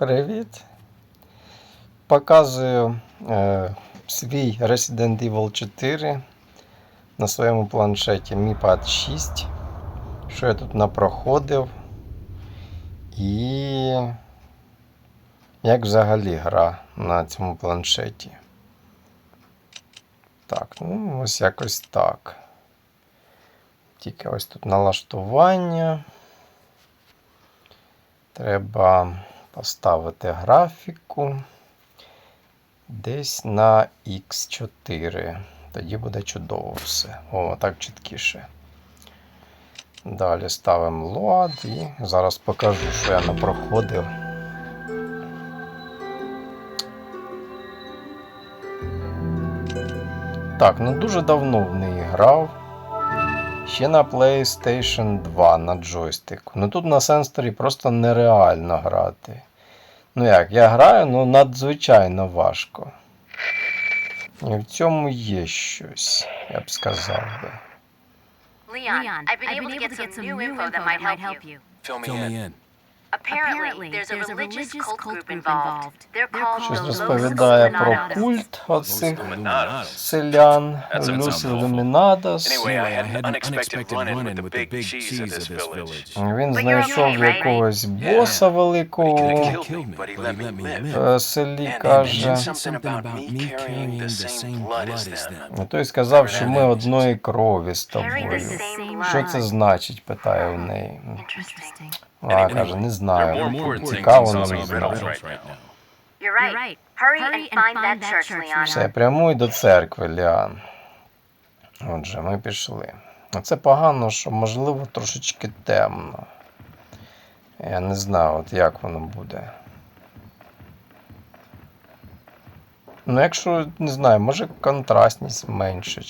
Привіт. Показую е, свій Resident Evil 4 на своєму планшеті Mi Pad 6. Що я тут напроходив. І як взагалі гра на цьому планшеті. Так, ну ось якось так. Тільки ось тут налаштування. Треба поставити графіку десь на X4. Тоді буде чудово все. О, так чіткіше. Далі ставимо лоад і зараз покажу, що я напроходив. Так, ну дуже давно в неї грав. Ще на PlayStation 2 на джойстику. Ну тут на сенсорі просто нереально грати. Ну як, я граю, ну надзвичайно важко. І в цьому є щось, я б сказав би. Leon, I've been able to get some new info that might help you. Fill me in. Me in. Apparently, there's a religious cult group involved. They're called Щось the розповідає про культ оцих Illuminados. селян, That sounds Люс awful. Ілюмінадос. Anyway, I had an an unexpected run-in with the big cheese of this village. Він But you're знайшов якогось боса He великого could у have killed me, but he let me live. е, селі, каже. mentioned something about me carrying the same blood as them. Ну, Той сказав, що ми одної крові з Carry the тобою. same Що blood. це значить? питає у неї. Interesting. Вона каже, не знаю. Цікаво, але не знаю. Все, прямуй до церкви, Ліан. Отже, ми пішли. А Це погано, що можливо трошечки темно. Я не знаю, от як воно буде. Ну, якщо, не знаю, може контрастність менше.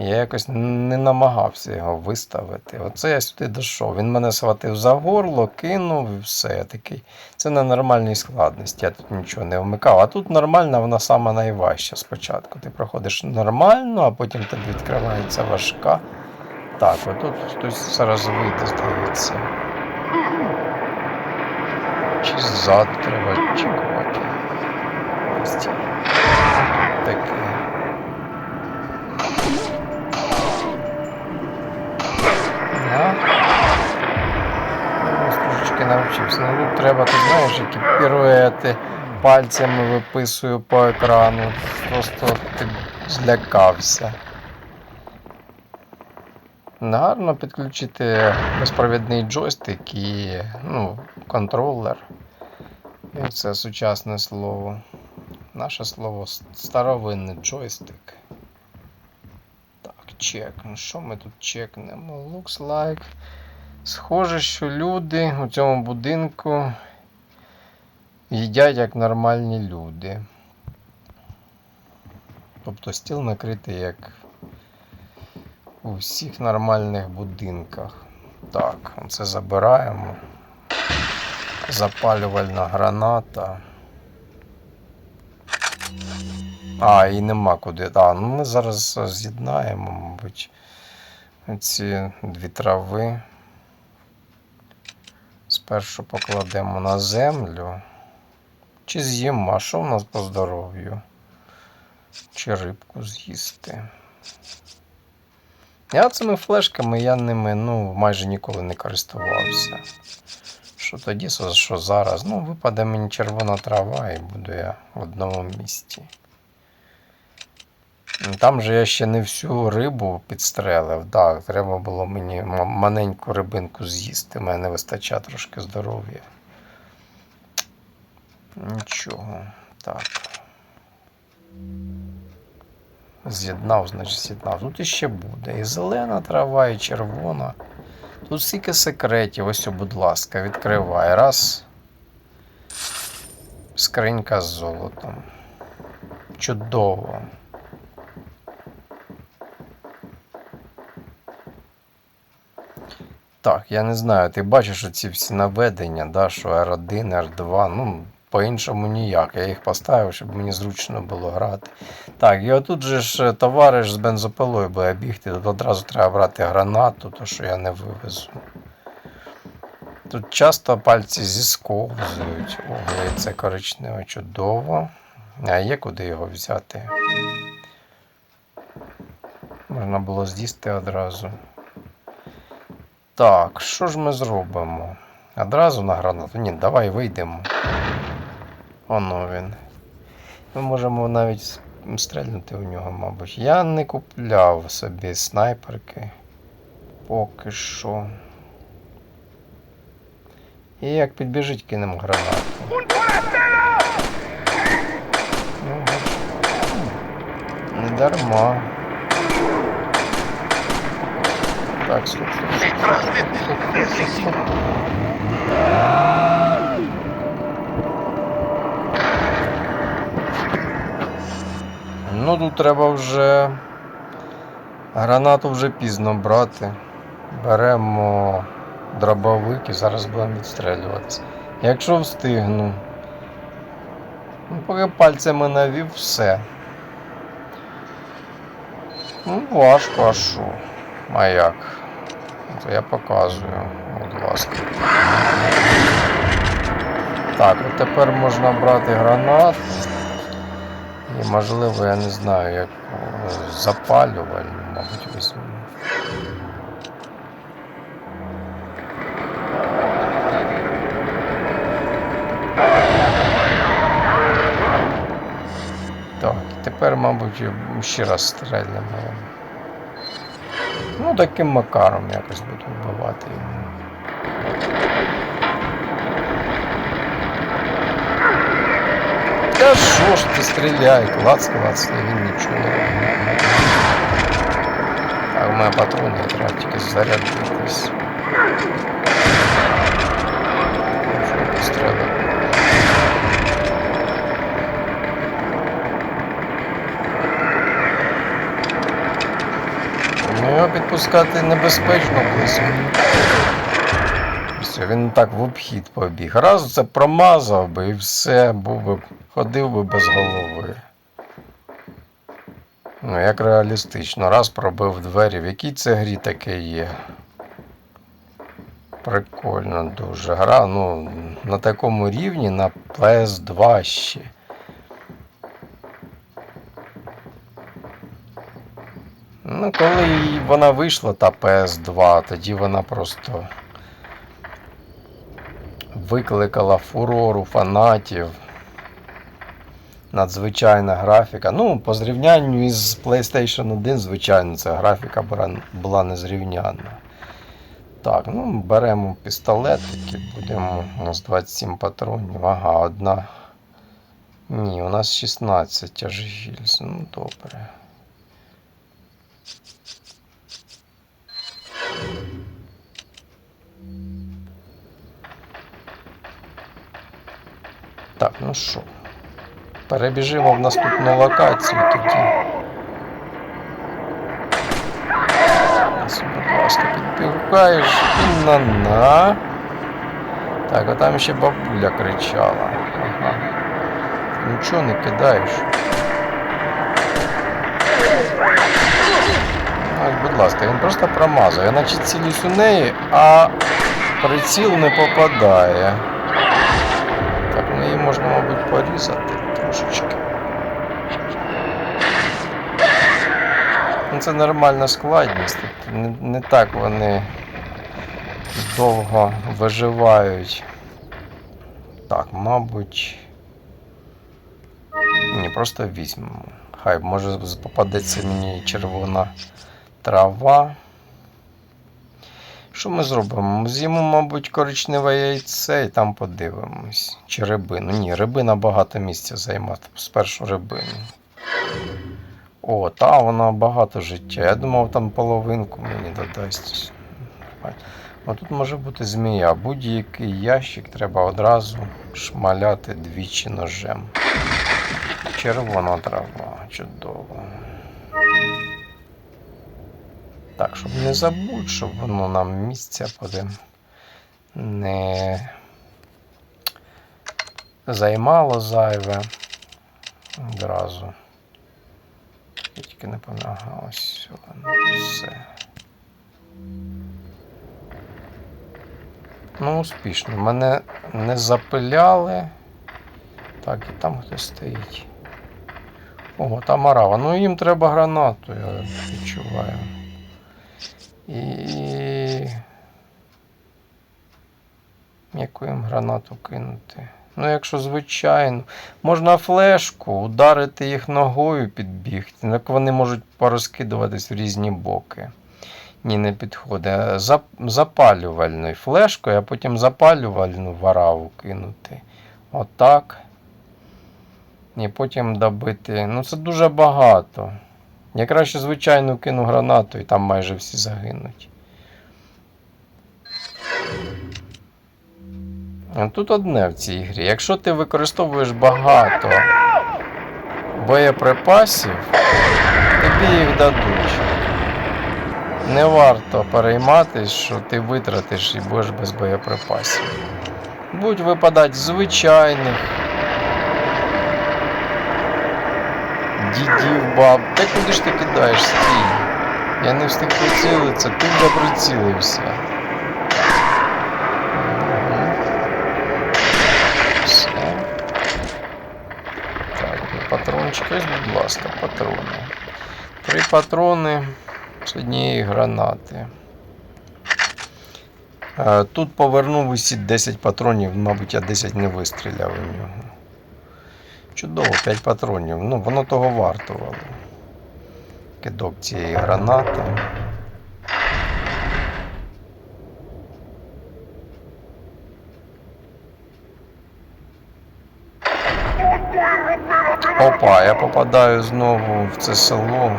Я якось не намагався його виставити. Оце я сюди дійшов. Він мене схватив за горло, кинув і все. Такий. Це на нормальній складності. Я тут нічого не вмикав. А тут нормальна, вона сама найважча спочатку. Ти проходиш нормально, а потім тобі відкривається важка. Так, отут хтось зараз вийде, здається. Чи ззаду треба. Треба, ти знаєш, які піруети пальцями виписую по екрану. Просто ти злякався. Гарно підключити безпровідний джойстик і ну, контролер. Як це сучасне слово. Наше слово старовинний джойстик. Так, чек. Що ми тут чекнемо? Looks like. Схоже, що люди у цьому будинку їдять як нормальні люди. Тобто стіл накритий як у всіх нормальних будинках. Так, це забираємо. Запалювальна граната. А, і нема куди. А, ну ми зараз з'єднаємо, мабуть, ці дві трави. Спершу покладемо на землю. Чи з'їмо, а що в нас по здоров'ю? Чи рибку з'їсти? Я цими флешками я ними ну, майже ніколи не користувався. Що тоді, що зараз? Ну, випаде мені червона трава і буду я в одному місці. Там же я ще не всю рибу підстрелив. Так, треба було мені маленьку рибинку з'їсти. У Мене не вистачає трошки здоров'я. Нічого. Так. З'єднав, значить, з'єднав. Тут іще буде. І зелена трава, і червона. Тут стільки секретів. Ось, будь ласка, відкривай. Раз. Скринька з золотом. Чудово. Так, я не знаю, ти бачиш оці всі наведення, да, що R1, R2, ну, по-іншому ніяк. Я їх поставив, щоб мені зручно було грати. Так, і отут же ж е, товариш з бензопилою буде бігти, тут одразу треба брати гранату, то що я не вивезу. Тут часто пальці зісковзують. Ого, це коричневе чудово. А є куди його взяти? Можна було з'їсти одразу. Так, що ж ми зробимо? Одразу на гранату? Ні, давай вийдемо. Оно він. Ми можемо навіть стрельнути в нього, мабуть. Я не купляв собі снайперки. Поки що. І як підбіжить, кинемо гранату. Ну. Не дарма. Так, стоп. Ну тут треба вже гранату вже пізно брати. Беремо дробовик і зараз будемо відстрелюватися. Якщо встигну. Ну, поки пальцями навів все. Ну, важко, а що? А як? То я показую, будь ласка. Так, от тепер можна брати гранату. І можливо, я не знаю, як запалювальну, мабуть, візьму. Так, тепер, мабуть, ще раз стрельнемо. Ну, таким макаром якось буду вбивати йому. Та що ж ти стріляй, клац, клац, і він нічого не робить. А в мене патрони треба тільки зарядитись. Підпускати небезпечно близько. Все, він так в обхід побіг. Раз це промазав би і все, був би, ходив би без голови. Ну, як реалістично, раз пробив двері, в якій це грі таке є. Прикольно дуже. Гра, ну, на такому рівні на PS2 ще. Ну, коли вона вийшла, та PS2, тоді вона просто викликала фурору фанатів. Надзвичайна графіка. Ну, по зрівнянню із PlayStation 1, звичайно, ця графіка була, незрівнянна. Так, ну, беремо пістолетики, будемо. У нас 27 патронів. Ага, одна. Ні, у нас 16 аж гільз. Ну, добре. Ну що, перебіжимо в наступну локацію тоді. Будь ласка, підбігаєш і на на. Так, а там ще бабуля кричала. Ага. Нічого не кидаєш. Ось, будь ласка, він просто промазав. Я наче цілюсь у неї, а приціл не попадає. Її можна, мабуть, порізати трошечки. Ну, це нормальна складність. Не, не так вони довго виживають. Так, мабуть. Ні, просто візьмемо. Хай може попадеться мені червона трава. Що ми зробимо? З'їмо, мабуть, коричневе яйце і там подивимось. Чи рибину. Ні, рибина багато місця займає. Спершу рибину. О, та вона багато життя. Я думав, там половинку мені додасть. А тут може бути змія. Будь-який ящик треба одразу шмаляти двічі ножем. Червона трава, чудово. Так, щоб не забудь, щоб воно нам місця потім не займало зайве одразу. Я тільки не пам'ятаю, ось все. Ну, успішно. Мене не запиляли. Так, і там хтось стоїть. Ого, там арава. Ну їм треба гранату, я відчуваю. І. Яку їм гранату кинути? Ну, якщо звичайно, можна флешку, ударити їх ногою, підбігти. Так вони можуть порозкидуватись в різні боки. Ні, не підходить. Зап- Запалювальною флешкою, а потім запалювальну вараву кинути. Отак. І потім добити. Ну, це дуже багато. Я краще звичайно кину гранату і там майже всі загинуть. Тут одне в цій грі. Якщо ти використовуєш багато боєприпасів, тобі їх дадуть. Не варто перейматись, що ти витратиш і будеш без боєприпасів. Будуть випадати звичайних. Дідів, баб. Та куди ж ти кидаєш стій? Я не встиг прицілитися, ти вже прицілився. Все. Так, патрончики, будь ласка, патрони. Три патрони з однієї гранати. Е, Тут повернув усі 10 патронів, мабуть, я 10 не вистріляв у нього. Чудово, 5 патронів. Ну, воно того вартувало. Кидок цієї гранати. Опа, я попадаю знову в це село.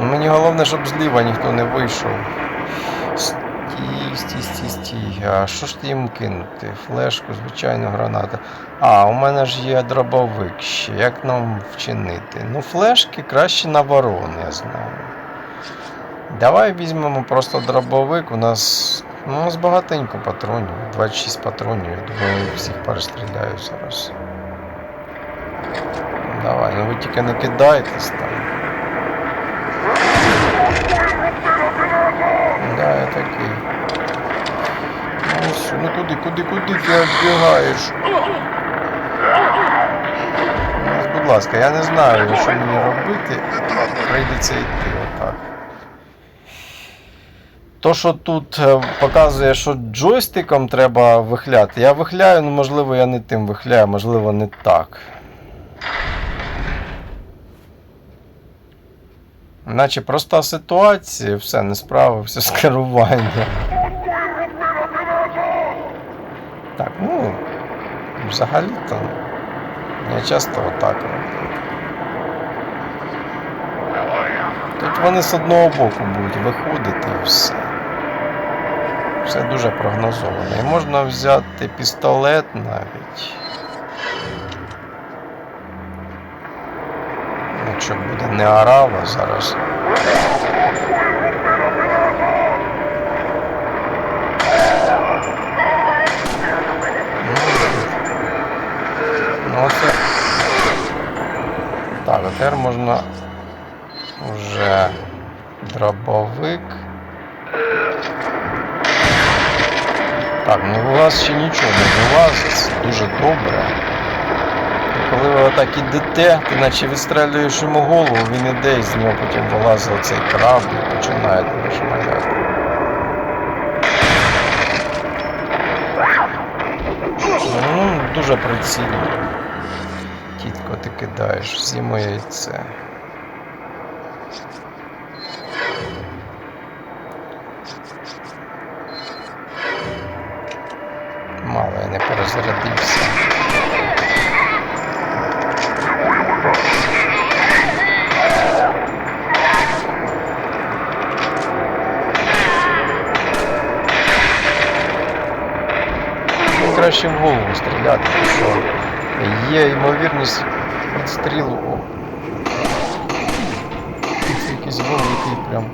Ну, Мені головне, щоб зліва ніхто не вийшов. Стій, стій. А що ж ти їм кинути? Флешку, звичайно, гранату. А, у мене ж є дробовик ще. Як нам вчинити? Ну, флешки краще на ворон, я знаю. Давай візьмемо просто дробовик. У нас. Ну, у нас багатенько патронів. 26 патронів. Я думаю, всіх перестріляю зараз. Давай, ну ви тільки не кидайтесь там. Да, такий. Ну, що, ну куди, куди, куди ти відбігаєш? Ну, будь ласка, я не знаю, що мені робити. Прийдеться йти отак. То, що тут е, показує, що джойстиком треба вихляти, я вихляю, ну можливо, я не тим вихляю, можливо, не так. Наче проста ситуація, все, не справився з керуванням. Так, ну, взагалі-то я часто отак роблю. Тут вони з одного боку будуть виходити і все. Все дуже прогнозовано. І можна взяти пістолет навіть. Якщо буде не арава зараз. Ну, оце. Так, а тепер можна вже дробовик. Так, ну у вас ще нічого не вилазить, дуже добре. Коли отак ідете, ти наче відстрелюєш йому голову, він іде і з нього потім вилазить цей краб і починає шмаляти. Ну, дуже прицільно. Тітко ти кидаєш, всі моє яйце. Є ймовірність відстрілу. Це якийсь вол, який прям.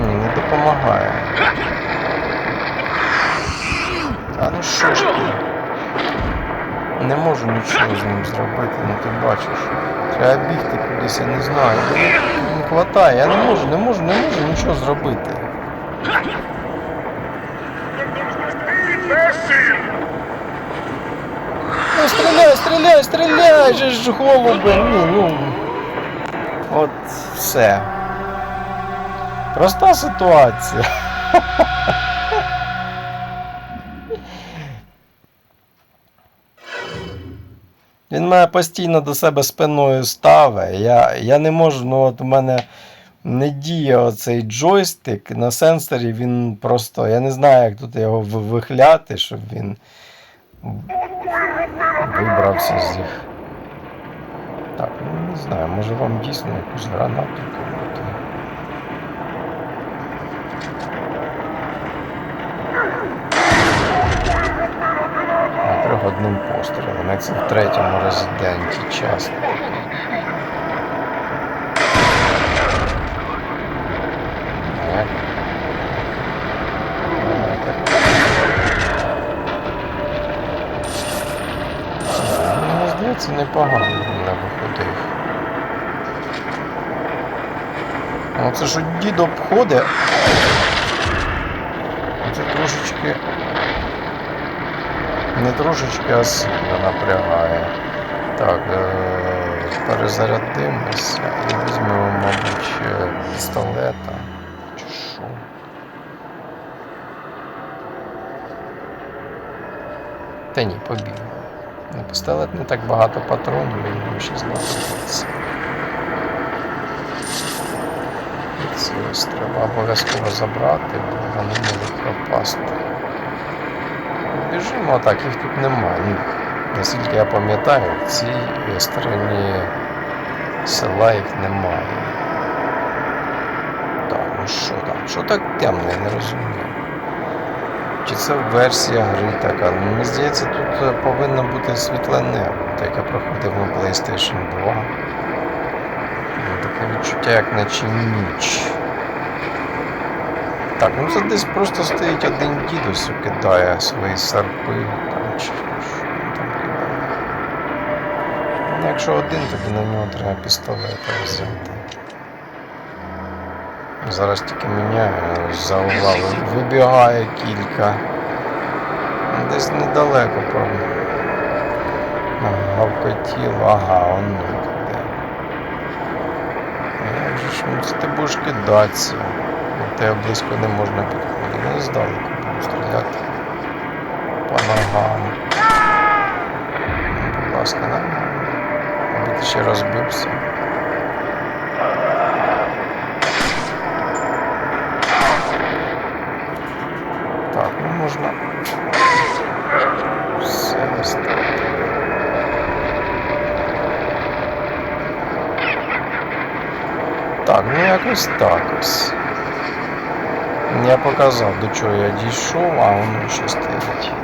Ні, не допомагає. А ну що ж ти? Не можу нічого з ним зробити, ну ти бачиш. Треба бігти кудись, я не знаю. Він хватає. Я не можу, не можу, не можу нічого зробити. Ну, стріляй, стріляй, же ж голуби. Ну, ну. От все. Проста ситуація. Він мене постійно до себе спиною ставить. Я, я не можу, ну от у мене не діє оцей джойстик на сенсорі, він просто. Я не знаю, як тут його ви- вихляти, щоб він вибрався з їх. Так, ну не знаю, може вам дійсно якусь гранату. Наприклад, одним пострілом, як це в третьому резиденті часто. Здається, непогано не виходив. Ну це ж дід обходить. Це трошечки. Не трошечки, а сильно напрягає. Так, е- перезарядимося і візьмемо, мабуть, е, пістолета. Чи що? Та ні, побіг. На пістолет не так багато патронів, і йому ще знадобиться. Ці ось треба обов'язково забрати, бо вони можуть пропасти. Біжимо, так, їх тут немає. Ну, Наскільки я пам'ятаю, в цій стороні села їх немає. Так, ну що там? Що так темно, я не розумію. Чи це версія гри така? Ну, мені здається, тут е, повинно бути світле небо, так як я проходив на PlayStation 2. Ну, Таке відчуття, як наче ніч. Так, ну це десь просто стоїть один дідусь кидає свої серпи там чи там кидає. Ну, якщо один, тоді на нього треба пістолета взяти. Зараз тільки міняю, за угла ви- вибігає кілька. Ну, Десь недалеко, правда. Гавкотіло, ага, он іде. А Як же ж ну, ти будеш кидатися? Тебе близько не можна підходити. Ну, здалеку буду стріляти. По ногам. Ну, Будь ласка, нормально. Аби ти ще розбився. Так, ну можна. Все достатньо. Так, ну якось так ось. Я показав, до чого я дійшов, а воно ще стоїть.